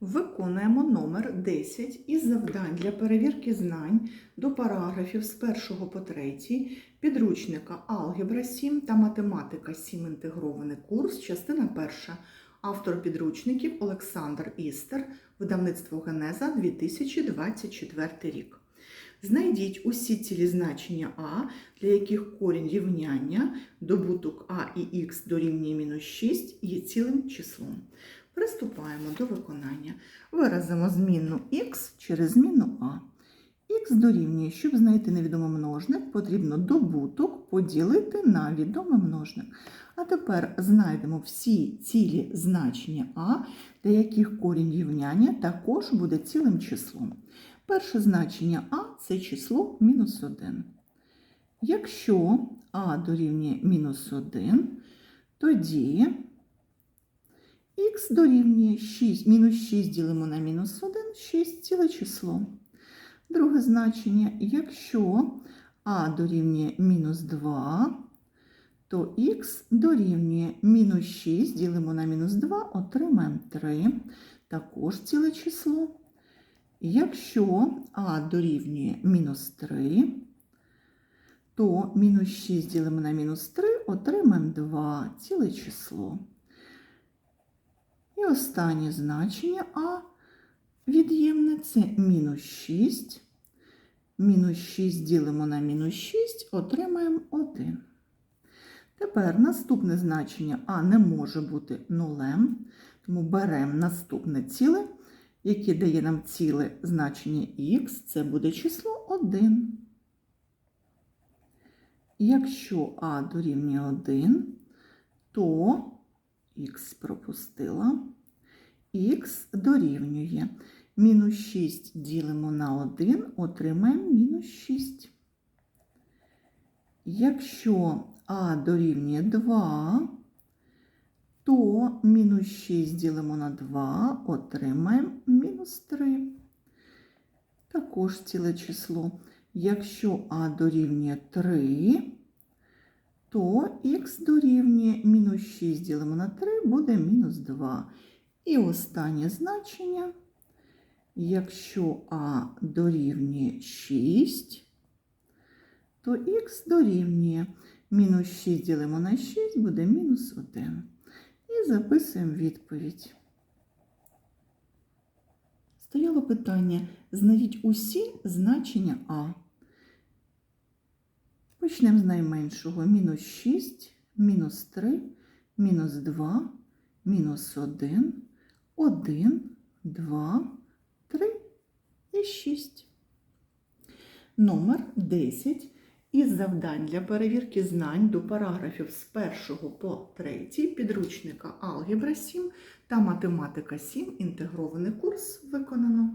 Виконуємо номер 10 із завдань для перевірки знань до параграфів з 1 по 3 підручника Алгебра 7 та Математика 7 інтегрований курс, частина 1. Автор підручників Олександр Істер, видавництво Генеза 2024 рік. Знайдіть усі цілі значення А, для яких корінь рівняння добуток А і Х дорівнює мінус 6 є цілим числом. Приступаємо до виконання. Виразимо змінну х через змінну а. Х дорівнює, щоб знайти невідомий множник, потрібно добуток поділити на відомий множник. А тепер знайдемо всі цілі значення а, для яких корінь рівняння також буде цілим числом. Перше значення а це число мінус 1. Якщо а дорівнює мінус 1, тоді х дорівнює 6, мінус 6 ділимо на мінус 1, 6 ціле число. Друге значення, якщо а дорівнює мінус 2, то х дорівнює мінус 6 ділимо на мінус 2, отримаємо 3, також ціле число. Якщо а дорівнює мінус 3, то мінус 6 ділимо на мінус 3, отримаємо 2, ціле число. І останнє значення А від'ємне це мінус 6. Мінус 6 ділимо на мінус 6, отримаємо 1. Тепер наступне значення А не може бути нулем, тому беремо наступне ціле, яке дає нам ціле значення х, це буде число 1. Якщо А дорівнює 1, то х пропустила, х дорівнює. Мінус 6 ділимо на 1, отримаємо мінус 6. Якщо а дорівнює 2, то мінус 6 ділимо на 2, отримаємо мінус 3. Також ціле число. Якщо а дорівнює 3, то х дорівнює мінус 6 ділимо на 3, буде мінус 2. І останнє значення, якщо а дорівнює 6, то х дорівнює мінус 6 ділимо на 6, буде мінус 1. І записуємо відповідь. Стояло питання, знайдіть усі значення А. Почнемо з найменшого. Мінус 6, мінус 3, мінус 2, мінус 1, 1, 2, 3 і 6. Номер 10 із завдань для перевірки знань до параграфів з 1 по 3 підручника Алгебра 7 та Математика 7 інтегрований курс виконано.